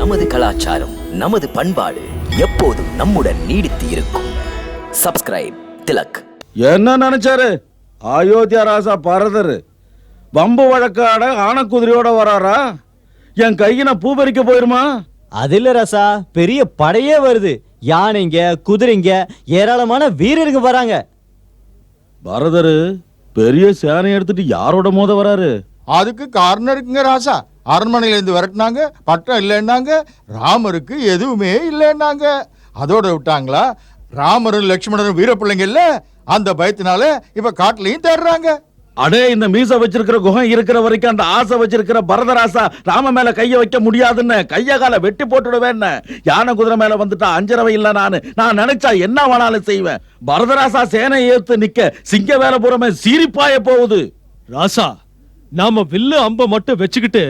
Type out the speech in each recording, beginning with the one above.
நமது கலாச்சாரம் நமது பண்பாடு எப்போதும் நம்முடன் நீடித்து இருக்கும். சப்ஸ்கிரைப் திலக். என்ன நினைச்சாரு? அயோத்தியா ராசா பரதர். வம்பு வழக்காட ஆனக்குதிரையோட வராரா? என் கையின பூ பறிக்க போயிருமா? அது இல்ல ரசா பெரிய படையே வருது. யானைங்க குதிரைங்க ஏராளமான வீரருங்க வராங்க. பரதர் பெரிய சேனை எடுத்துட்டு யாரோட மோத வராரு? அதுக்கு காரணம் இருக்குங்க ராசா. அரண்மனையிலேருந்து விரட்டினாங்க பட்டம் இல்லைன்னாங்க ராமருக்கு எதுவுமே இல்லைன்னாங்க. அதோட விட்டாங்களா? ராமரும் லட்சுமணரும் வீரப்பிள்ளைங்க இல்ல? அந்த பயத்தினால இப்ப காட்டுலையும் தேடுறாங்க. அடே இந்த மீச வச்சிருக்கிற குகம் இருக்கிற வரைக்கும் அந்த ஆசை வச்சிருக்கிற பரதராசா ராம மேல கைய வைக்க முடியாதுன்னு கைய கால வெட்டி போட்டுடுவேன்னு. யானை குதிரை மேல வந்துட்டா அஞ்சரவை இல்ல நானு. நான் நினைச்சா என்ன வேணாலும் செய்வேன். பரதராசா சேனை ஏத்து நிக்க சிங்க வேலை புறமே சீரிப்பாய போகுது. ராசா நாம வில்லு அம்ப மட்டும் வச்சுக்கிட்டு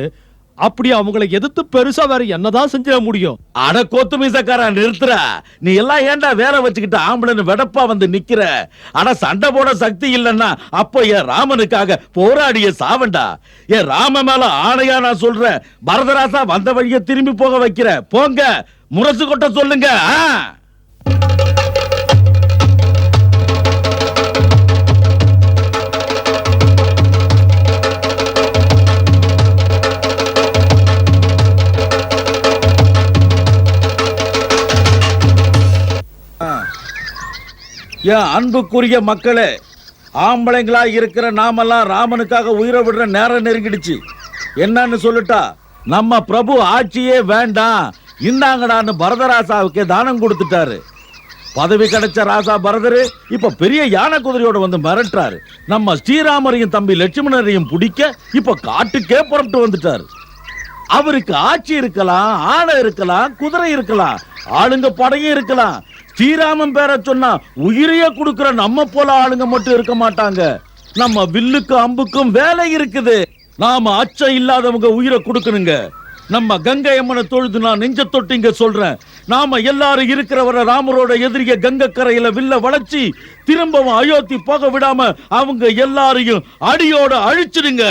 அப்படி அவங்கள எதிர்த்து பெருசா வேற என்னதான் செஞ்சிட முடியும்? அட கோத்து மீசக்காரன் நிறுத்துற. நீ எல்லாம் ஏன்டா வேலை வச்சுக்கிட்டு ஆம்பளைன்னு வெடப்பா வந்து நிக்கிற? அட சண்டை போட சக்தி இல்லைன்னா அப்போ என் ராமனுக்காக போராடிய சாவண்டா. என் ராம மேல ஆணையா நான் சொல்றேன் பரதராசா வந்த வழியை திரும்பி போக வைக்கிற. போங்க முரசு கொட்ட சொல்லுங்க என் அன்புக்குரிய மக்களே ஆம்பளைங்களா இருக்கிற நாமெல்லாம் ராமனுக்காக உயிரை விடுற நேரம் நெருங்கிடுச்சு. என்னன்னு சொல்லிட்டா நம்ம பிரபு ஆட்சியே வேண்டாம் இந்தாங்கடான்னு பரதராசாவுக்கு தானம் கொடுத்துட்டாரு. பதவி கிடைச்ச ராசா பரதர் இப்ப பெரிய யானை குதிரையோட வந்து மிரட்டுறாரு. நம்ம ஸ்ரீராமரையும் தம்பி லட்சுமணரையும் பிடிக்க இப்ப காட்டுக்கே புறப்பட்டு வந்துட்டாரு. அவருக்கு ஆட்சி இருக்கலாம் ஆளை இருக்கலாம் குதிரை இருக்கலாம் ஆளுங்க படையும் இருக்கலாம் ஸ்ரீராமன் பேரை சொன்னா உயிரையே கொடுக்கிற நம்ம போல ஆளுங்க மட்டும் இருக்க மாட்டாங்க. நம்ம வில்லுக்கும் அம்புக்கும் வேலை இருக்குது. நாம அச்சம் இல்லாதவங்க உயிரை கொடுக்கணுங்க. நம்ம கங்கை அம்மனை தொழுது நான் நெஞ்ச தொட்டு இங்க சொல்றேன். நாம எல்லாரும் இருக்கிறவரை ராமரோட எதிரிய கங்கை கரையில வில்ல வளைச்சி திரும்பவும் அயோத்தி போக விடாம அவங்க எல்லாரையும் அடியோட அழிச்சிடுங்க.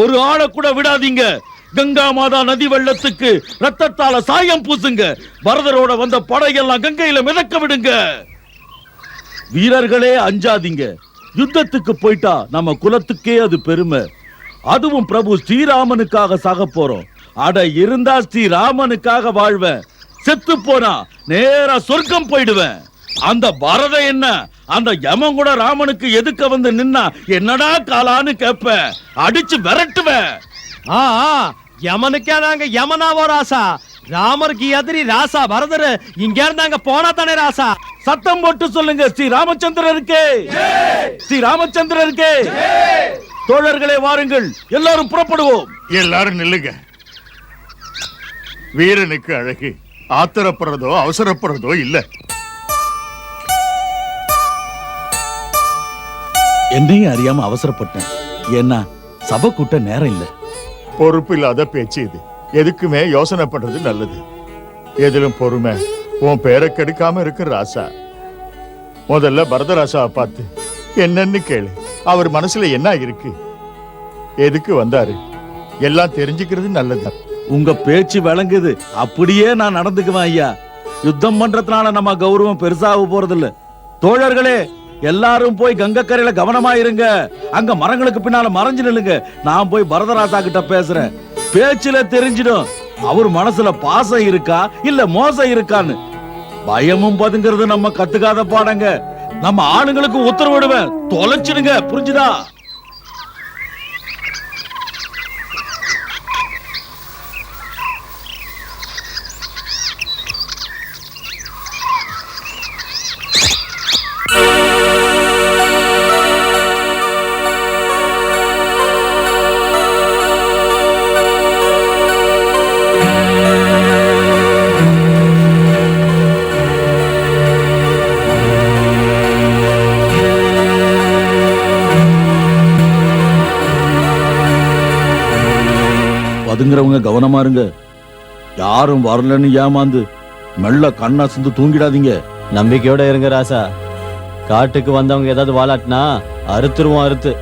ஒரு ஆளை கூட விடாதீங்க. கங்கா மாதா நதி வெள்ளத்துக்கு ரத்தத்தால சாயம் பூசுங்க. பரதரோட வந்த படையெல்லாம் கங்கையில மிதக்க விடுங்க. வீரர்களே அஞ்சாதீங்க. யுத்தத்துக்கு போயிட்டா நம்ம குலத்துக்கே அது பெருமை. அதுவும் பிரபு ஸ்ரீராமனுக்காக சாக போறோம். அட இருந்தா ஸ்ரீராமனுக்காக வாழ்வேன். செத்து போனா நேரா சொர்க்கம் போயிடுவேன். அந்த பரத என்ன? அந்த யமன் கூட ராமனுக்கு எதுக்க வந்து நின்னா என்னடா காலான்னு கேப்ப. அடிச்சு விரட்டுவேன். ஆ ஆ, யமனுக்கே நாங்க யமனாவோ ராசா. ராமருக்கு எதிரி ராசா பரதரு இங்க இருந்து அங்க போனா தானே ராசா. சத்தம் போட்டு சொல்லுங்க ஸ்ரீ ராமச்சந்திரருக்கு. ஸ்ரீ ராமச்சந்திரருக்கு. தோழர்களே வாருங்கள். எல்லாரும் புறப்படுவோம். எல்லாரும் நில்லுங்க. வீரனுக்கு அழகு. ஆத்திரப்படுறதோ அவசரப்படுறதோ இல்ல. என்னையும் அறியாம அவசரப்பட்டேன். ஏன்னா சபை கூட்ட நேரம் இல்ல. பொறுப்பு இல்லாத பேச்சு இது. எதுக்குமே யோசனை பண்றது நல்லது. எதிலும் பொறுமை. உன் பேரை கெடுக்காம இருக்கு ராசா. முதல்ல பரதராசாவை பார்த்து என்னன்னு கேளு. அவர் மனசுல என்ன இருக்கு? எதுக்கு வந்தாரு? எல்லாம் தெரிஞ்சுக்கிறது நல்லது. உங்க பேச்சு விளங்குது. அப்படியே நான் நடந்துக்குவேன் ஐயா. யுத்தம் பண்றதுனால நம்ம கௌரவம் பெருசாக போறதில்ல. தோழர்களே எல்லாரும் போய் கங்கக்கரையில கவனமா இருங்க அங்க மரங்களுக்கு பின்னால மறைஞ்சு நில்லுங்க. நான் போய் பரதராசா கிட்ட பேசுறேன். பேச்சுல தெரிஞ்சிடும். அவர் மனசுல பாசம் இருக்கா இல்ல மோசம் இருக்கான்னு. பயமும் பதுங்கிறது நம்ம கத்துக்காத பாடங்க. நம்ம ஆளுங்களுக்கு உத்தரவிடுவேன். தொலைச்சிடுங்க. புரிஞ்சுதா? பதுங்குறவங்க கவனமா இருங்க. யாரும் வரலன்னு ஏமாந்து மெல்ல கண்ணா சிந்து தூங்கிடாதீங்க. நம்பிக்கையோட இருங்க ராசா. காட்டுக்கு வந்தவங்க ஏதாவது வாலாட்டினா அறுத்துருவோம் அறுத்து.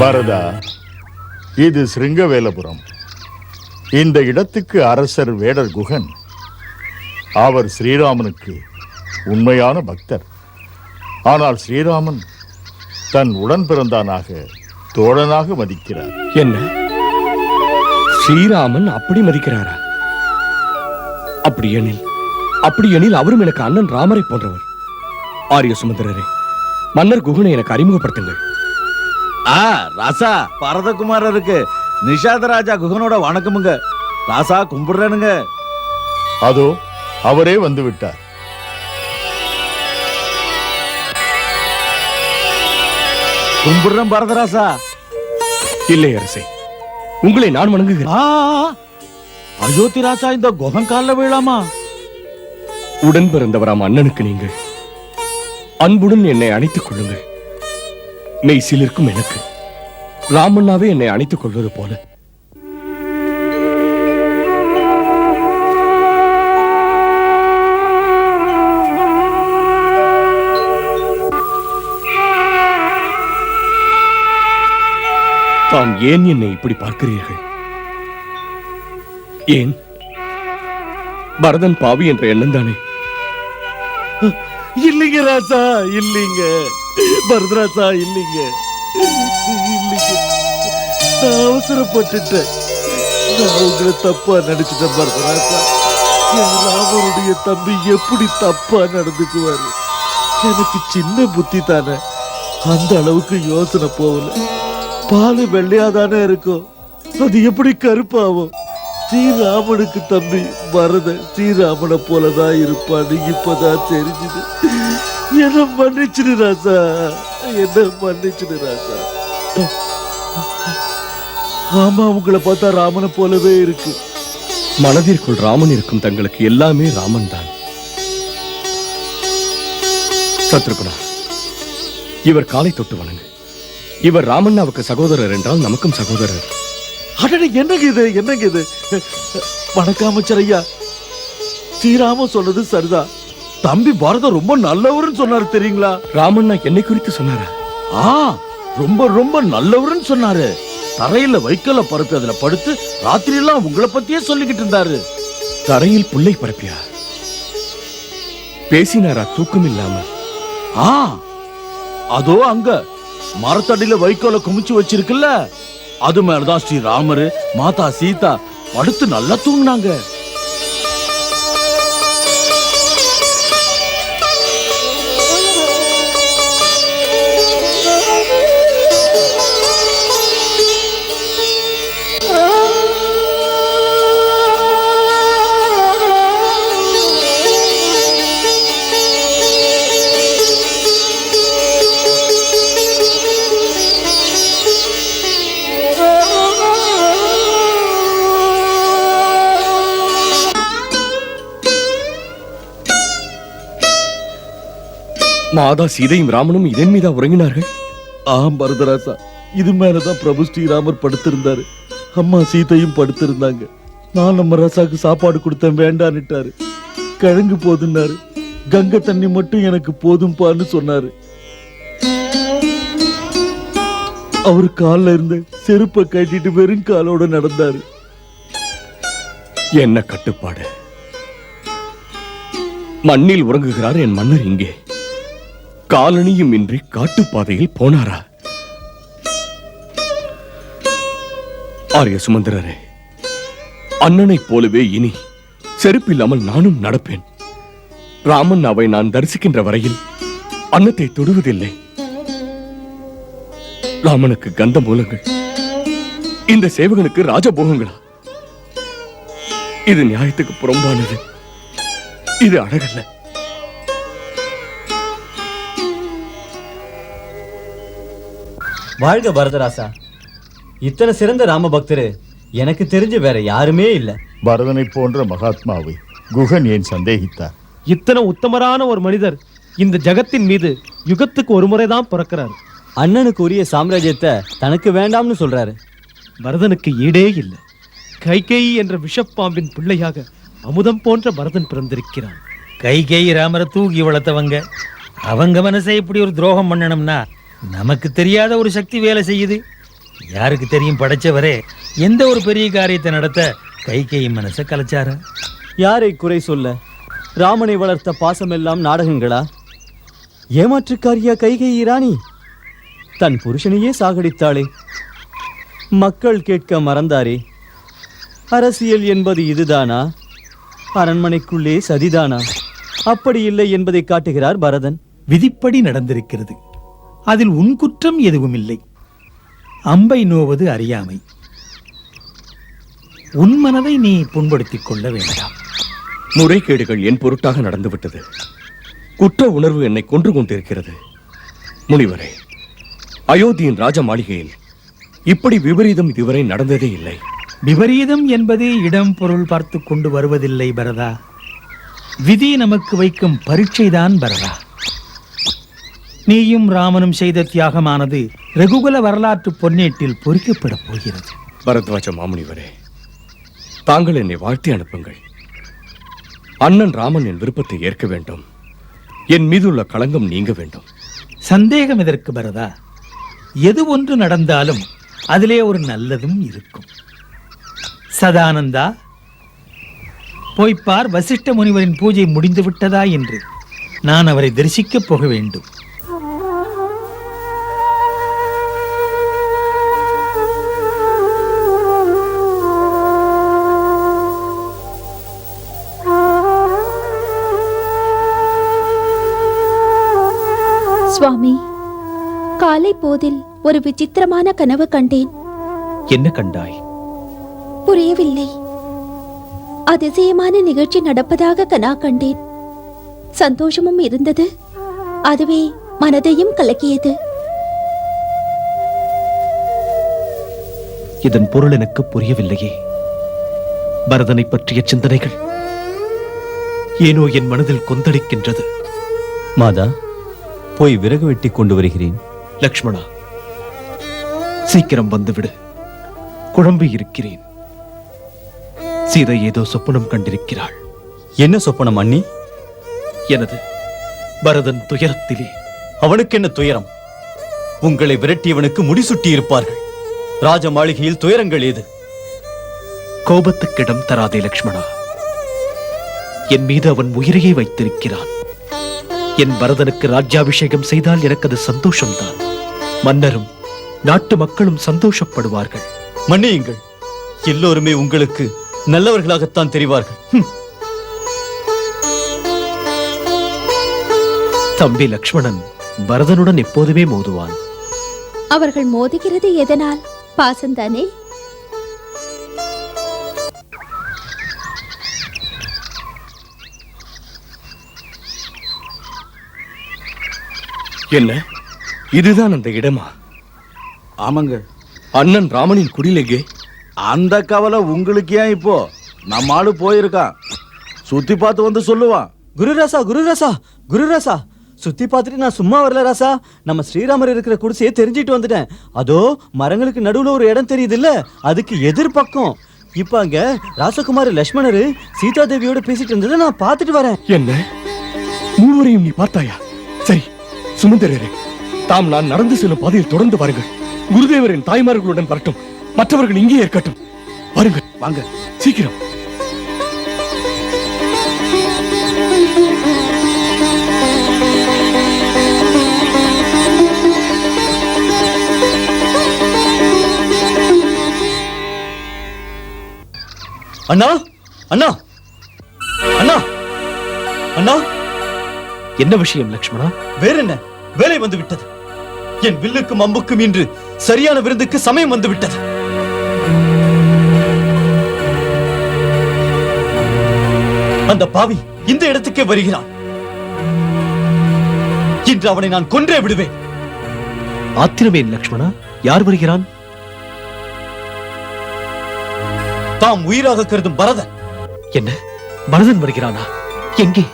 பரதா இது சிருங்கவேலபுரம். இந்த இடத்துக்கு அரசர் வேடர் குகன். அவர் ஸ்ரீராமனுக்கு உண்மையான பக்தர். ஆனால் ஸ்ரீராமன் தன் உடன் பிறந்தானாக தோழனாக மதிக்கிறார். என்ன? ஸ்ரீராமன் அப்படி மதிக்கிறாரா? அப்படி எனில் அப்படி எனில் அவரும் எனக்கு அண்ணன் ராமரை போன்றவர். ஆரிய சுமந்திரரே மன்னர் குகனை எனக்கு அறிமுகப்படுத்துங்கள். ஆ ராசா பரதகுமாரருக்கு நிஷாத ராஜா குகனோட வணக்கமுங்க. ராசா கும்பிடுறேனுங்க. அதோ அவரே வந்து விட்டார் கும்பிடுறேன் பரதராசா. இல்லை அரசே உங்களை நான் வணங்குகிறேன். அயோத்தி ராசா இந்த குகன் காலில் வீழாமா உடன் பிறந்தவராம் அண்ணனுக்கு நீங்கள் அன்புடன் என்னை அணைத்துக் கொள்ளுங்கள். மெய் சிலிர்க்கும் எனக்கு. ராமண்ணாவே என்னை அணைத்துக் கொள்வது போல. தாம் ஏன் என்னை இப்படி பார்க்கிறீர்கள்? ஏன்? பரதன் பாவி என்ற எண்ணம் தானே இல்லைங்க ராசா இல்லைங்க. பரதராசா இல்லைங்க. இல்லைங்க. நான் அவசரப்பட்டுட்டேன். நான் உங்களை தப்பா நடிச்சிட்டேன் பரதராசா என் ராமருடைய தம்பி எப்படி தப்பா நடந்துக்குவாரு? எனக்கு சின்ன புத்தி தானே. அந்த அளவுக்கு யோசனை போகல. பால் வெள்ளையாதானே இருக்கும். அது எப்படி கருப்பாகும்? ஸ்ரீராமனுக்கு தம்பி பரத ஸ்ரீராமனை போலதான் இருப்பான்னு இப்பதான் தெரிஞ்சுது. என்ன மன்னிச்சிடு ராசா. என்ன மன்னிச்சிடு ராசா. ஆமா உங்களை பார்த்தா ராமனை போலவே இருக்கு. மனதிற்குள் ராமன் இருக்கும் தங்களுக்கு எல்லாமே ராமன் தான். சத்ருகுணா இவர் காலை தொட்டு வணங்கு. இவர் ராமண்ணாவுக்கு சகோதரர் என்றால் நமக்கும் சகோதரர். அடடே என்னங்க இது என்னங்க இது? வணக்கம் அமைச்சர் ஐயா ஸ்ரீராமன் சொன்னது சரிதான். தம்பி பாரதம் ரொம்ப நல்லவருன்னு சொன்னாரு தெரியுங்களா? ராமண்ணா என்னை குறித்து சொன்னாரா? ஆ ரொம்ப ரொம்ப நல்லவருன்னு சொன்னாரு. தரையில வைக்கல பருப்பு அதுல படுத்து ராத்திரி எல்லாம் உங்களை பத்தியே சொல்லிக்கிட்டு இருந்தாரு. தரையில் புல்லை பரப்பியா? பேசினாரா? தூக்கம் இல்லாம? ஆ அதோ அங்க. மரத்தடியில வைக்கோல குமிச்சு வச்சிருக்குல்ல? அது மேலதான் ஸ்ரீ ராமரு மாதா சீதா படுத்து நல்லா தூங்குனாங்க. மாதா சீதையும் ராமனும் இதன் மீதா உறங்கினார்கள். ஆம் பரதராசா. இது மேலதான் பிரபு ஸ்ரீராமர் படுத்திருந்தாரு. அம்மா சீதையும் படுத்திருந்தாங்க. நான் நம்ம ராசாக்கு சாப்பாடு கொடுத்தேன் வேண்டான்னுட்டாரு. கிழங்கு போதுன்னாரு. கங்கை தண்ணி மட்டும் எனக்கு போதும்பான்னு சொன்னாரு. அவர் கால்ல இருந்து செருப்பை கட்டிட்டு வெறும் காலோட நடந்தாரு. என்ன கட்டுப்பாடு? மண்ணில் உறங்குகிறார் என் மன்னர் இங்கே. காலணியும் இன்றி காட்டுப்பாதையில் போனாரா? ஆரிய சுமந்திரரே அண்ணனைப் போலவே இனி செருப்பில்லாமல் நானும் நடப்பேன். ராமன் அவை நான் தரிசிக்கின்ற வரையில் அன்னத்தை தொடுவதில்லை. ராமனுக்கு கந்த மூலங்கள் இந்த சேவகனுக்கு ராஜபோகங்களா? இது நியாயத்துக்கு புறம்பானது. இது அழகல்ல. வாழ்க பரதராசா. இத்தனை சிறந்த ராம பக்தரு எனக்கு தெரிஞ்சு வேற யாருமே இல்ல. பரதனை போன்ற மகாத்மாவை குகன் ஏன் சந்தேகித்தார்? இத்தனை உத்தமரான ஒரு மனிதர் இந்த ஜகத்தின் மீது யுகத்துக்கு ஒரு முறைதான் பிறக்கிறார். அண்ணனுக்கு உரிய சாம்ராஜ்யத்தை தனக்கு வேண்டாம்னு சொல்றாரு. பரதனுக்கு ஈடே இல்லை. கைகேயி என்ற விஷப்பாம்பின் பிள்ளையாக அமுதம் போன்ற பரதன் பிறந்திருக்கிறான். கைகேயி ராமரை தூக்கி வளர்த்தவங்க. அவங்க மனசை இப்படி ஒரு துரோகம் பண்ணணும்னா நமக்கு தெரியாத ஒரு சக்தி வேலை செய்யுது. யாருக்கு தெரியும் படைச்சவரே எந்த ஒரு பெரிய காரியத்தை நடத்த கைகேயி மனசை கலைச்சாரா? யாரை குறை சொல்ல? ராமனை வளர்த்த பாசமெல்லாம் நாடகங்களா? ஏமாற்றுக்காரியா கைகேயி ராணி? தன் புருஷனையே சாகடித்தாளே. மக்கள் கேட்க மறந்தாரே. அரசியல் என்பது இதுதானா? அரண்மனைக்குள்ளே சதிதானா? அப்படி இல்லை என்பதை காட்டுகிறார் பரதன். விதிப்படி நடந்திருக்கிறது. அதில் உன் குற்றம் எதுவும் இல்லை அம்பை நோவது அறியாமை. உன் மனதை நீ புண்படுத்திக் கொள்ள வேண்டாம். முறைகேடுகள் என் பொருட்டாக நடந்துவிட்டது. குற்ற உணர்வு என்னை கொன்று கொண்டிருக்கிறது. முனிவரே அயோத்தியின் ராஜ மாளிகையில் இப்படி விபரீதம் இதுவரை நடந்ததே இல்லை. விபரீதம் என்பது இடம் பொருள் பார்த்து கொண்டு வருவதில்லை பரதா. விதி நமக்கு வைக்கும் பரீட்சைதான் பரதா. நீயும் ராமனும் செய்த தியாகமானது ரகுகுல வரலாற்று பொன்னேட்டில் பொறிக்கப்படப் போகிறது. பரத்வாஜ மாமுனிவரே தாங்கள் என்னை வாழ்த்தி அனுப்புங்கள். அண்ணன் ராமன் என் விருப்பத்தை ஏற்க வேண்டும். என் மீதுள்ள களங்கம் நீங்க வேண்டும். சந்தேகம் எதற்கு பரதா எது ஒன்று நடந்தாலும் அதிலே ஒரு நல்லதும் இருக்கும். சதானந்தா போய்ப்பார் வசிஷ்ட முனிவரின் பூஜை முடிந்து விட்டதா என்று நான் அவரை தரிசிக்கப் போக வேண்டும். காலை போதில் ஒரு விசித்திரமான கனவு கண்டேன். என்ன கண்டாய்? புரியவில்லை. அதிசயமான நிகழ்ச்சி நடப்பதாக கனா கண்டேன். சந்தோஷமும் இருந்தது. அதுவே மனதையும் கலக்கியது. இதன் பொருள் எனக்கு புரியவில்லையே. பரதனை பற்றிய சிந்தனைகள் ஏனோ என் மனதில் கொந்தளிக்கின்றது. மாதா போய் விறகு வெட்டி கொண்டு வருகிறேன். லக்ஷ்மணா சீக்கிரம் வந்துவிடு. குழம்பி இருக்கிறேன். சீதை ஏதோ சொப்பனம் கண்டிருக்கிறாள். என்ன சொப்பனம் அண்ணி? எனது பரதன் துயரத்திலே. அவனுக்கு என்ன துயரம்? உங்களை விரட்டியவனுக்கு முடிசூட்டி இருப்பார்கள் ராஜ மாளிகையில் துயரங்கள் ஏது? கோபத்துக்கிடம் தராதே லக்ஷ்மணா. என் மீது அவன் உயிரையே வைத்திருக்கிறான். என் பரதனுக்கு ராஜ்யாபிஷேகம் செய்தால் எனக்கு அது சந்தோஷம்தான். மன்னரும் நாட்டு மக்களும் சந்தோஷப்படுவார்கள். மன்னியுங்கள். எல்லோருமே உங்களுக்கு நல்லவர்களாகத்தான் தெரிவார்கள். தம்பி லக்ஷ்மணன் பரதனுடன் எப்போதுமே மோதுவான். அவர்கள் மோதுகிறது எதனால்? பாசந்தானே என்ன? இதுதான் அந்த இடமா? ஆமாங்க. அண்ணன் ராமனின் குடிலெங்கே அந்த கவலை உங்களுக்கு ஏன் இப்போ? நம்ம ஆளு போயிருக்கான். சுத்தி பார்த்து வந்து சொல்லுவான். குருராசா குருராசா குருராசா. சுத்தி பார்த்துட்டு நான் சும்மா வரல ராசா. நம்ம ஸ்ரீராமர் இருக்கிற குடிசையை தெரிஞ்சிட்டு வந்துட்டேன். அதோ மரங்களுக்கு நடுவுல ஒரு இடம் தெரியுது இல்ல அதுக்கு எதிர்பக்கம் இப்ப அங்க ராசகுமார் லட்சுமணர் சீதா தேவியோட பேசிட்டு இருந்ததை நான் பார்த்துட்டு வரேன். என்ன? மூவரையும் நீ பார்த்தாயா? சரி சுமந்திரரே. தாம் நான் நடந்து செல்லும் பாதையில் தொடர்ந்து வாருங்கள். குருதேவரின் தாய்மார்களுடன் வரட்டும். மற்றவர்கள் இங்கே இருக்கட்டும். வாருங்கள். வாங்க. சீக்கிரம். அண்ணா? அண்ணா? அண்ணா? அண்ணா? என்ன விஷயம் லக்ஷ்மணா? வேற என்ன வேலை வந்து விட்டது என் வில்லுக்கும் அம்புக்கும் இன்று சரியான விருந்துக்கு சமயம் வந்து விட்டது அந்த பாவி இந்த இடத்துக்கே வருகிறான். இன்று அவனை நான் கொன்றே விடுவேன். ஆத்திரமேன் லக்ஷ்மணா. யார் வருகிறான்? தாம் உயிராக கருதும் பரதன். என்ன? பரதன் வருகிறானா? எங்கே?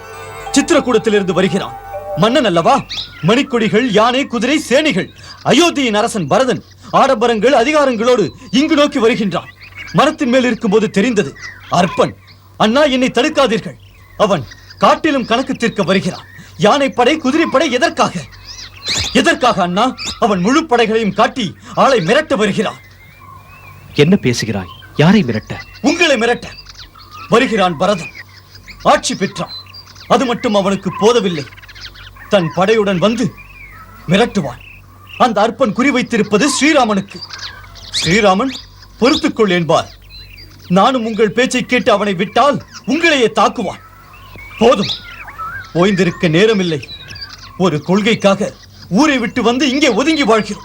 சித்திரக்கூடத்திலிருந்து வருகிறான். மன்னன் அல்லவா? மணிக்கொடிகள் யானை குதிரை சேனைகள். அயோத்தியின் அரசன் பரதன் ஆடம்பரங்கள் அதிகாரங்களோடு இங்கு நோக்கி வருகின்றான். மரத்தின் மேல் இருக்கும்போது தெரிந்தது அற்பன் அண்ணா என்னை தடுக்காதீர்கள். அவன் காட்டிலும் கணக்கு தீர்க்க வருகிறான். யானைப்படை குதிரைப்படை எதற்காக? எதற்காக அண்ணா? அவன் முழு படைகளையும் காட்டி ஆளை மிரட்ட வருகிறான். என்ன பேசுகிறாய்? யாரை மிரட்ட? உங்களை மிரட்ட. வருகிறான் பரதன். ஆட்சி பெற்றான். அது மட்டும் அவனுக்கு போதவில்லை. தன் படையுடன் வந்து மிரட்டுவான். அந்த அற்பன் குறிவைத்திருப்பது ஸ்ரீராமனுக்கு. ஸ்ரீராமன் பொறுத்துக்கொள் என்பார். நானும் உங்கள் பேச்சை கேட்டு அவனை விட்டால் உங்களையே தாக்குவான். போதும். ஓய்ந்திருக்க நேரமில்லை. ஒரு கொள்கைக்காக ஊரை விட்டு வந்து இங்கே ஒதுங்கி வாழ்கிறோம்.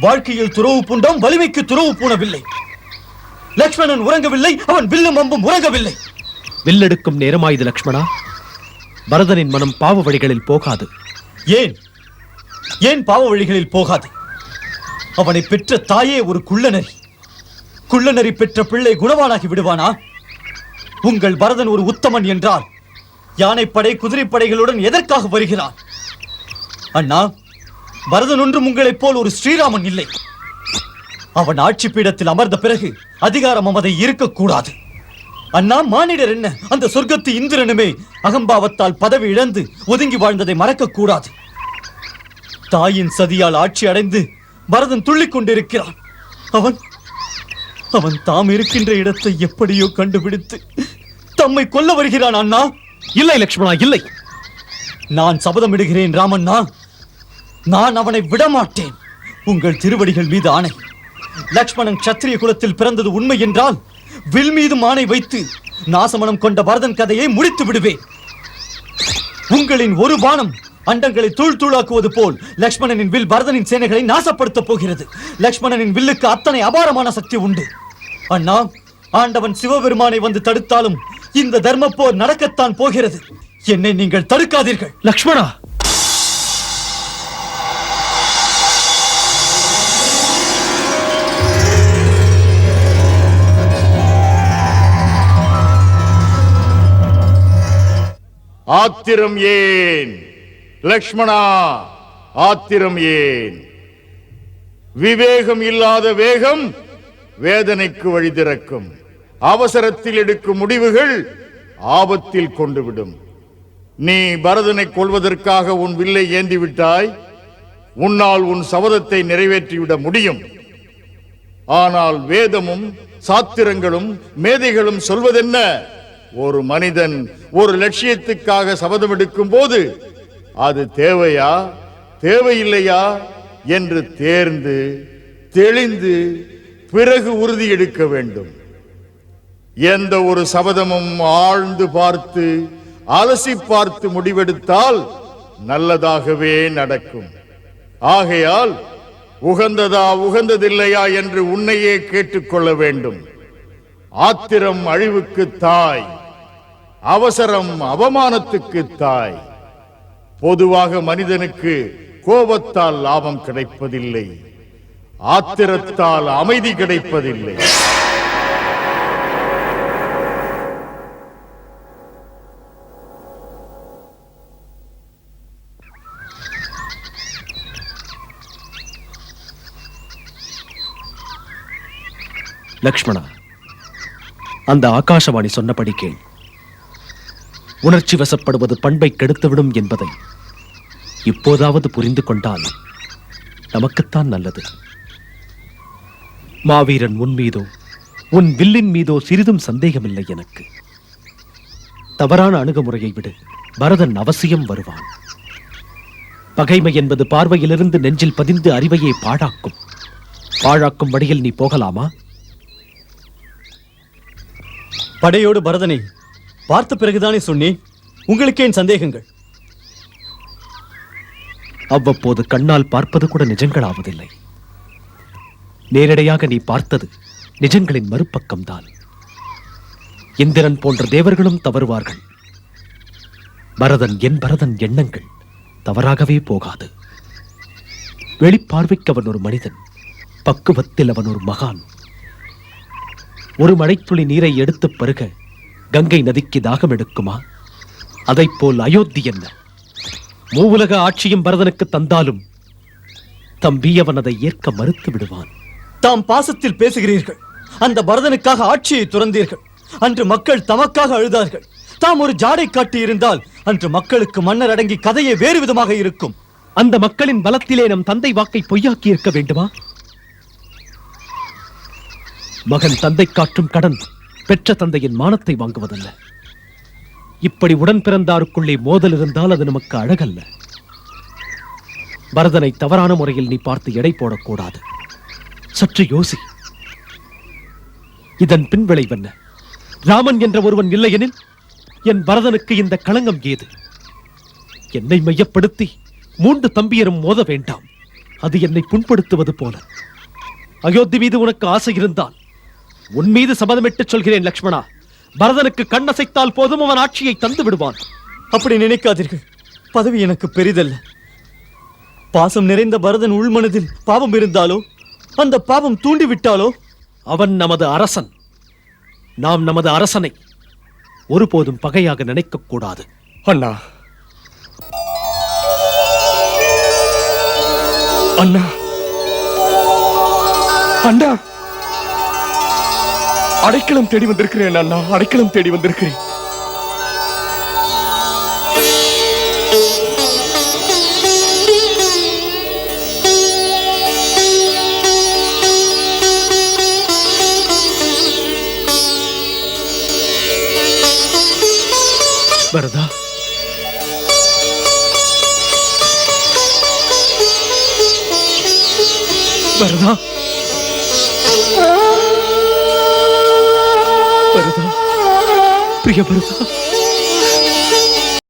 வாழ்க்கையில் துறவு பூண்டோம் வலிமைக்கு துறவு பூணவில்லை. லக்ஷ்மணன் உறங்கவில்லை அவன் வில்லும் அம்பும் உறங்கவில்லை. வில்லெடுக்கும் நேரமாயுது லக்ஷ்மணா. பரதனின் மனம் பாவ வழிகளில் போகாது. ஏன்? ஏன் பாவ வழிகளில் போகாது? அவனை பெற்ற தாயே ஒரு குள்ளநரி. குள்ளநரி பெற்ற பிள்ளை குணவானாகி விடுவானா? உங்கள் பரதன் ஒரு உத்தமன் என்றால் யானைப்படை குதிரைப்படைகளுடன் எதற்காக வருகிறான் அண்ணா பரதன் ஒன்றும் உங்களைப் போல் ஒரு ஸ்ரீராமன் இல்லை. அவன் ஆட்சி பீடத்தில் அமர்ந்த பிறகு அதிகாரம் அவதை இருக்கக்கூடாது அண்ணா மானிடர் என்ன? அந்த சொர்க்கத்து இந்திரனுமே அகம்பாவத்தால் பதவி இழந்து ஒதுங்கி வாழ்ந்ததை மறக்க கூடாது தாயின் சதியால் ஆட்சி அடைந்து பரதன் துள்ளிக் கொண்டிருக்கிறான். அவன் அவன் தாம் இருக்கின்ற இடத்தை எப்படியோ கண்டுபிடித்து தம்மை கொல்ல வருகிறான் அண்ணா. இல்லை லக்ஷ்மணா இல்லை. நான் சபதமிடுகிறேன் ராமண்ணா. நான் அவனை விடமாட்டேன். உங்கள் திருவடிகள் மீது ஆணை. லக்ஷ்மணன் சத்திரிய குலத்தில் பிறந்தது உண்மை என்றால் வில் மீது மானை வைத்து நாசமனம் கொண்ட பரதன் கதையை முடித்து விடுவேன். உங்களின் ஒரு பானம் அண்டங்களை தூள் தூளாக்குவது போல் லக்ஷ்மணனின் வில் பரதனின் சேனைகளை நாசப்படுத்தப் போகிறது. லக்ஷ்மணனின் வில்லுக்கு அத்தனை அபாரமான சக்தி உண்டு. அண்ணா ஆண்டவன் சிவபெருமானை வந்து தடுத்தாலும் இந்த தர்ம போர் நடக்கத்தான் போகிறது. என்னை நீங்கள் தடுக்காதீர்கள். லக்ஷ்மணா ஆத்திரம் ஏன்? லக்ஷ்மணா ஆத்திரம் ஏன்? விவேகம் இல்லாத வேகம் வேதனைக்கு வழி திறக்கும் அவசரத்தில் எடுக்கும் முடிவுகள் ஆபத்தில் கொண்டுவிடும். நீ பரதனை கொள்வதற்காக உன் வில்லை ஏந்தி விட்டாய் உன்னால் உன் சபதத்தை நிறைவேற்றிவிட முடியும். ஆனால் வேதமும் சாத்திரங்களும் மேதைகளும் சொல்வதென்ன? ஒரு மனிதன் ஒரு லட்சியத்துக்காக சபதம் எடுக்கும் போது அது தேவையா? தேவையில்லையா? என்று தேர்ந்து தெளிந்து பிறகு உறுதி எடுக்க வேண்டும். எந்த ஒரு சபதமும் ஆழ்ந்து பார்த்து அலசி பார்த்து முடிவெடுத்தால் நல்லதாகவே நடக்கும். ஆகையால் உகந்ததா உகந்ததில்லையா என்று உன்னையே கேட்டுக்கொள்ள வேண்டும். ஆத்திரம் அழிவுக்கு தாய் அவசரம் அவமானத்துக்கு தாய். பொதுவாக மனிதனுக்கு கோபத்தால் லாபம் கிடைப்பதில்லை ஆத்திரத்தால் அமைதி கிடைப்பதில்லை. லக்ஷ்மணா அந்த ஆகாசவாணி சொன்னபடி கேள். உணர்ச்சி வசப்படுவது பண்பை கெடுத்துவிடும் என்பதை இப்போதாவது புரிந்து கொண்டால் நமக்குத்தான் நல்லது. மாவீரன் உன் மீதோ உன் வில்லின் மீதோ சிறிதும் சந்தேகமில்லை எனக்கு. தவறான அணுகுமுறையை விடு பரதன் அவசியம் வருவான். பகைமை என்பது பார்வையிலிருந்து நெஞ்சில் பதிந்து அறிவையே பாழாக்கும். பாழாக்கும் வழியில் நீ போகலாமா? படையோடு பரதனை பார்த்த பிறகுதானே சொன்னேன் உங்களுக்கு என் சந்தேகங்கள். அவ்வப்போது கண்ணால் பார்ப்பது கூட நிஜங்களாவதில்லை. நேரடியாக நீ பார்த்தது நிஜங்களின் மறுபக்கம்தான். இந்திரன் போன்ற தேவர்களும் தவறுவார்கள். பரதன் என் பரதன் எண்ணங்கள் தவறாகவே போகாது. வெளிப்பார்வைக்கு அவன் ஒரு மனிதன் பக்குவத்தில் அவன் ஒரு மகான். ஒரு மழைத்துளி நீரை எடுத்துப் பருக கங்கை நதிக்கு தாகம் எடுக்குமா? அதைப் போல் அயோத்தி என்ன? மூவுலக ஆட்சியும் பரதனுக்கு தந்தாலும் தம்பி அவன் அதை ஏற்க மறுத்து விடுவான். தாம் பாசத்தில் பேசுகிறீர்கள். அந்த பரதனுக்காக ஆட்சியை துறந்தீர்கள். அன்று மக்கள் தமக்காக அழுதார்கள். தாம் ஒரு ஜாடை காட்டி இருந்தால் அன்று மக்களுக்கு மன்னர் அடங்கி கதையே வேறு விதமாக இருக்கும். அந்த மக்களின் பலத்திலே நம் தந்தை வாக்கை பொய்யாக்கி இருக்க வேண்டுமா? மகன் தந்தை காற்றும் கடன் பெற்ற தந்தையின் மானத்தை வாங்குவதல்ல. இப்படி உடன் பிறந்தாருக்குள்ளே மோதல் இருந்தால் அது நமக்கு அழகல்ல. பரதனை தவறான முறையில் நீ பார்த்து எடை போடக்கூடாது. சற்று யோசி. இதன் பின்விளைவென்ன ராமன் என்ற ஒருவன் இல்லையெனில் என் பரதனுக்கு இந்த களங்கம் ஏது? என்னை மையப்படுத்தி மூன்று தம்பியரும் மோத வேண்டாம். அது என்னை புண்படுத்துவது போல. அயோத்தி மீது உனக்கு ஆசை இருந்தால் உன் மீது சபதமிட்டுச் சொல்கிறேன் லக்ஷ்மணா. பரதனுக்கு கண்ணசைத்தால் போதும் அவன் ஆட்சியை தந்து விடுவான். அப்படி நினைக்காதீர்கள். பதவி எனக்கு பெரிதல்ல. பாசம் நிறைந்த பரதன் உள்மனதில் பாவம் இருந்தாலோ அந்த பாவம் தூண்டிவிட்டாலோ? அவன் நமது அரசன். நாம் நமது அரசனை ஒருபோதும் பகையாக நினைக்கக் கூடாது. அண்ணா. அண்ணா. அண்ணா. அடைக்கலம் தேடி வந்திருக்கிறேன் அண்ணா. அடைக்கலம் தேடி வந்திருக்கிறேன். பரதா பரதா பிரிய பரதா